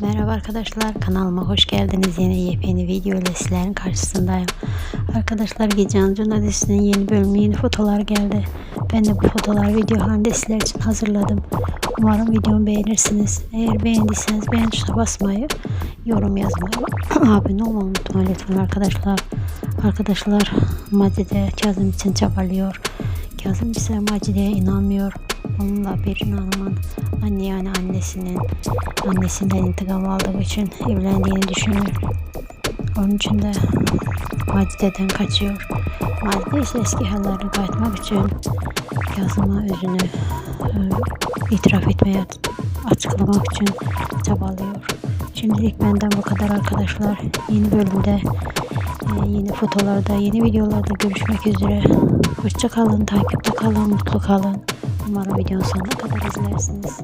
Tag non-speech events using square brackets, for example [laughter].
Merhaba arkadaşlar kanalıma hoş geldiniz. Yine yepyeni video ile sizlerin karşısındayım. Arkadaşlar Gece Anca dizisinin yeni bölümü yeni fotolar geldi. Ben de bu fotolar video halinde sizler için hazırladım. Umarım videomu beğenirsiniz. Eğer beğendiyseniz beğen tuşuna basmayı, yorum yazmayı, [clears throat] abone olmayı unutmayın lütfen arkadaşlar. Arkadaşlar Macide Kazım için çabalıyor. Kazım ise Macide'ye inanmıyor. Onunla bir hanımın anne yani annesinin annesinden intikam aldığı için evlendiğini düşünüyor. Onun için de Macide'den kaçıyor. Macide ise eski hallerine kayıtmak için Kazım'a özünü e, itiraf etmeye açıklamak için çabalıyor. Şimdilik benden bu kadar arkadaşlar. Yeni bölümde e, yeni fotolarda, yeni videolarda görüşmek üzere. Hoşça kalın, takipte kalın, mutlu kalın. Umarım videonun sonuna kadar izlersiniz.